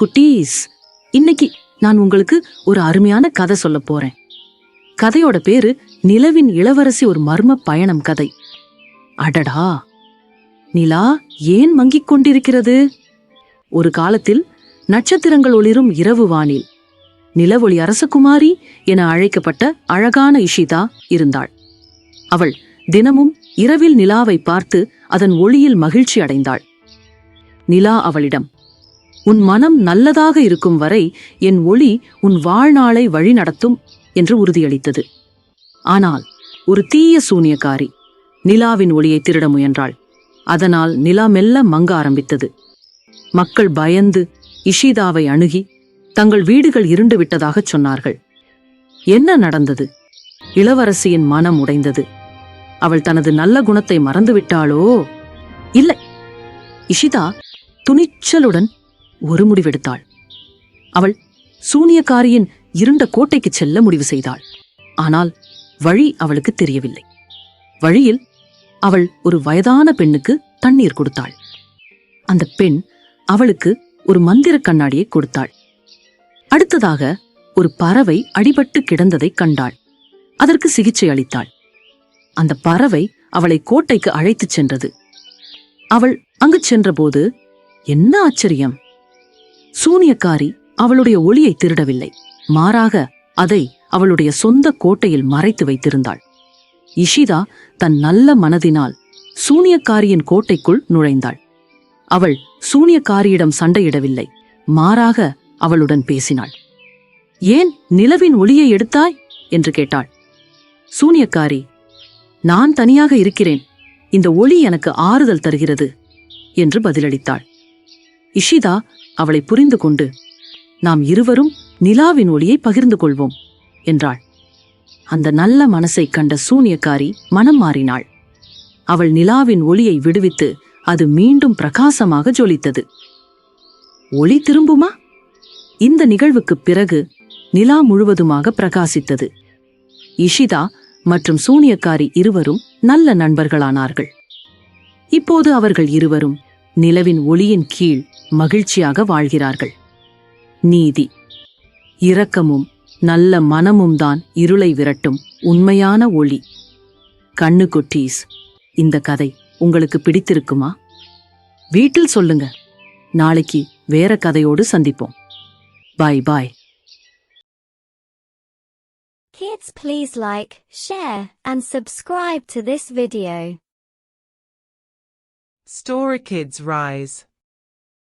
குட்டீஸ். இன்னைக்கு நான் உங்களுக்கு ஒரு அருமையான கதை சொல்ல போறேன். கதையோட பேரு நிலவின் இளவரசி ஒரு மர்ம பயணம் கதை. அடடா! நிலா ஏன் மங்கிக் கொண்டிருக்கிறது? ஒரு காலத்தில் நட்சத்திரங்கள் ஒளிரும் இரவு வானில். நிலவொளி அரசகுமாரி என அழைக்கப்பட்ட அழகான இஷிதா இருந்தாள். அவள் தினமும் இரவில் நிலாவை பார்த்து அதன் ஒளியில் மகிழ்ச்சி அடைந்தாள். நிலா அவளிடம் உன் மனம் நல்லதாக இருக்கும் வரை என் ஒளி உன் வாழ்நாளை வழிநடத்தும் என்று உறுதியளித்தது. ஆனால் ஒரு தீய சூனியக்காரி நிலாவின் ஒளியை திருட முயன்றாள். அதனால் நிலா மெல்ல மங்க ஆரம்பித்தது. மக்கள் பயந்து இஷிதாவை அணுகி தங்கள் வீடுகள் இருண்டு விட்டதாகச் சொன்னார்கள். என்ன நடந்தது? இளவரசியின் மனம் உடைந்தது. அவள் தனது நல்ல குணத்தை மறந்துவிட்டாளோ? இல்லை. இஷிதா துணிச்சலுடன் ஒரு முடிவெடுத்தாள். அவள் சூனியக்காரியின் இருண்ட கோட்டைக்கு செல்ல முடிவு செய்தாள். ஆனால் வழி அவளுக்கு தெரியவில்லை. வழியில் அவள் ஒரு வயதான பெண்ணுக்கு தண்ணீர் கொடுத்தாள். அந்த பெண் அவளுக்கு ஒரு மந்திர கண்ணாடியை கொடுத்தாள். அடுத்ததாக ஒரு பறவை அடிபட்டு கிடந்ததைக் கண்டாள். அதற்கு சிகிச்சை அளித்தாள். அந்த பறவை அவளை கோட்டைக்கு அழைத்துச் சென்றது. அவள் அங்கு சென்றபோது என்ன ஆச்சரியம்! சூனியக்காரி அவளுடைய ஒளியை திருடவில்லை. மாறாக அதை அவளுடைய சொந்த கோட்டையில் மறைத்து வைத்திருந்தாள். இஷிதா தன் நல்ல மனதினால் சூனியக்காரியின் கோட்டைக்குள் நுழைந்தாள். அவள் சூனியக்காரியிடம் சண்டையிடவில்லை. மாறாக அவளுடன் பேசினாள். ஏன் நிலவின் ஒளியை எடுத்தாய்? என்று கேட்டாள். சூனியக்காரி நான் தனியாக இருக்கிறேன். இந்த ஒளி எனக்கு ஆறுதல் தருகிறது என்று பதிலளித்தாள். இஷிதா அவளை புரிந்து கொண்டு நாம் இருவரும் நிலாவின் ஒளியை பகிர்ந்து கொள்வோம் என்றாள். அந்த நல்ல மனசைக் கண்ட சூனியக்காரி மனம் மாறினாள். அவள் நிலாவின் ஒளியை விடுவித்து அது மீண்டும் பிரகாசமாக ஜொலித்தது. ஒளி திரும்புமா? இந்த நிகழ்வுக்குப் பிறகு நிலா முழுவதுமாக பிரகாசித்தது. இஷிதா மற்றும் சூனியக்காரி இருவரும் நல்ல நண்பர்களானார்கள். இப்போது அவர்கள் இருவரும் நிலவின் ஒளியின் கீழ் மகிழ்ச்சியாக வாழ்கிறார்கள். நீதி. இரக்கமும் நல்ல மனமும் தான் இருளை விரட்டும் உண்மையான ஒளி. கண்ணு குட்டீஸ் இந்த கதை உங்களுக்கு பிடித்திருக்குமா? வீட்டில் சொல்லுங்க. நாளைக்கு வேற கதையோடு சந்திப்போம். பாய் பாய் Kids please like, share and subscribe to this video. Story Kids Rise